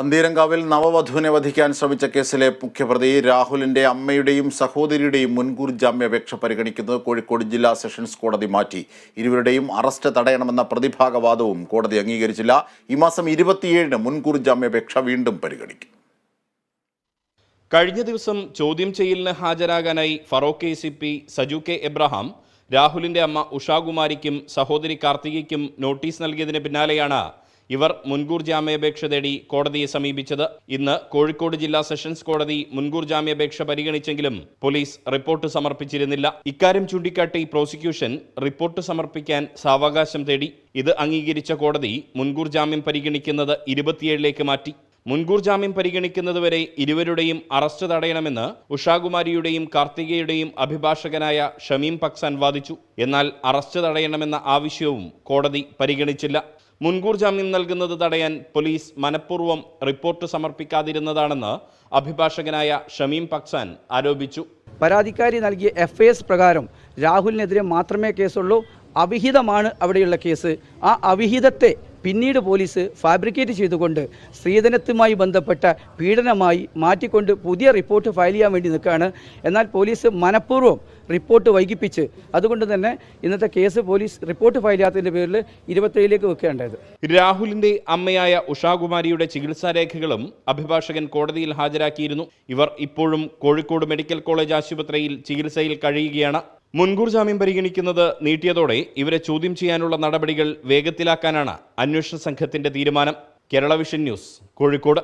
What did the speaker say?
പന്തീരങ്കാവിൽ നവവധുവിനെ വധിക്കാൻ ശ്രമിച്ച കേസിലെ മുഖ്യപ്രതി രാഹുലിന്റെ അമ്മയുടെയും സഹോദരിയുടെയും മുൻകൂർ ജാമ്യാപേക്ഷ പരിഗണിക്കുന്നത് കോഴിക്കോട് ജില്ലാ സെഷൻസ് കോടതി മാറ്റി. ഇരുവരുടെയും അറസ്റ്റ് തടയണമെന്ന പ്രതിഭാഗവാദവും കോടതി അംഗീകരിച്ചില്ല. ഈ മാസം ഇരുപത്തിയേഴിന് മുൻകൂർ ജാമ്യാപേക്ഷ വീണ്ടും പരിഗണിക്കും. കഴിഞ്ഞ ദിവസം ചോദ്യം ചെയ്യലിന് ഹാജരാകാനായി Feroke A C P Saju K Abraham രാഹുലിന്റെ അമ്മ ഉഷാകുമാരിക്കും സഹോദരി കാർത്തികയ്ക്കും നോട്ടീസ് നൽകിയതിന് പിന്നാലെയാണ് ഇവർ മുൻകൂർ ജാമ്യാപേക്ഷ തേടി കോടതിയെ സമീപിച്ചത്. ഇന്ന് കോഴിക്കോട് ജില്ലാ സെഷൻസ് കോടതി മുൻകൂർ ജാമ്യാപേക്ഷ പരിഗണിച്ചെങ്കിലും പോലീസ് റിപ്പോർട്ട് സമർപ്പിച്ചിരുന്നില്ല. ഇക്കാര്യം ചൂണ്ടിക്കാട്ടി പ്രോസിക്യൂഷൻ റിപ്പോർട്ട് സമർപ്പിക്കാൻ സാവകാശം തേടി. ഇത് അംഗീകരിച്ച കോടതി മുൻകൂർ ജാമ്യം പരിഗണിക്കുന്നത് ഇരുപത്തിയേഴിലേക്ക് മാറ്റി. മുൻകൂർ ജാമ്യം പരിഗണിക്കുന്നതുവരെ ഇരുവരുടെയും അറസ്റ്റ് തടയണമെന്ന് ഉഷാകുമാരിയുടെയും കാർത്തികയുടെയും അഭിഭാഷകനായ ഷമീം പക്സാൻ വാദിച്ചു. എന്നാൽ അറസ്റ്റ് തടയണമെന്ന ആവശ്യവും കോടതി പരിഗണിച്ചില്ല. മുൻകൂർ ജാമ്യം നൽകുന്നത് തടയാൻ പോലീസ് മനഃപൂർവം റിപ്പോർട്ട് സമർപ്പിക്കാതിരുന്നതാണെന്ന് അഭിഭാഷകനായ ഷമീം പക്സാൻ ആരോപിച്ചു. പരാതിക്കാരി നൽകിയ എഫ് എസ് പ്രകാരം രാഹുലിനെതിരെ മാത്രമേ കേസുള്ളൂ. അവിഹിതമാണ് അവിടെയുള്ള കേസ്. ആ അവിഹിതത്തെ പിന്നീട് പോലീസ് ഫാബ്രിക്കേറ്റ് ചെയ്തുകൊണ്ട് സ്ത്രീധനത്തുമായി ബന്ധപ്പെട്ട പീഡനമായി മാറ്റിക്കൊണ്ട് പുതിയ റിപ്പോർട്ട് ഫയൽ ചെയ്യാൻ വേണ്ടി നിൽക്കുകയാണ്. എന്നാൽ പോലീസ് മനഃപൂർവം റിപ്പോർട്ട് വൈകിപ്പിച്ച് അതുകൊണ്ട് തന്നെ ഇന്നത്തെ കേസ് പോലീസ് റിപ്പോർട്ട് ഫയൽ ചെയ്യാത്തതിന്റെ പേരിൽ ഇരുപത്തേഴിലേക്ക് വെക്കേണ്ടത് രാഹുലിന്റെ അമ്മയായ ഉഷാകുമാരിയുടെ ചികിത്സാരേഖകളും അഭിഭാഷകൻ കോടതിയിൽ ഹാജരാക്കിയിരുന്നു. ഇവർ ഇപ്പോഴും കോഴിക്കോട് മെഡിക്കൽ കോളേജ് ആശുപത്രിയിൽ ചികിത്സയിൽ കഴിയുകയാണ്. മുൻകൂർ ജാമ്യം പരിഗണിക്കുന്നത് നീട്ടിയതോടെ ഇവരെ ചോദ്യം ചെയ്യാനുള്ള നടപടികൾ വേഗത്തിലാക്കാനാണ് അന്വേഷണ സംഘത്തിന്റെ തീരുമാനം. Kerala Vision News Kozhikode.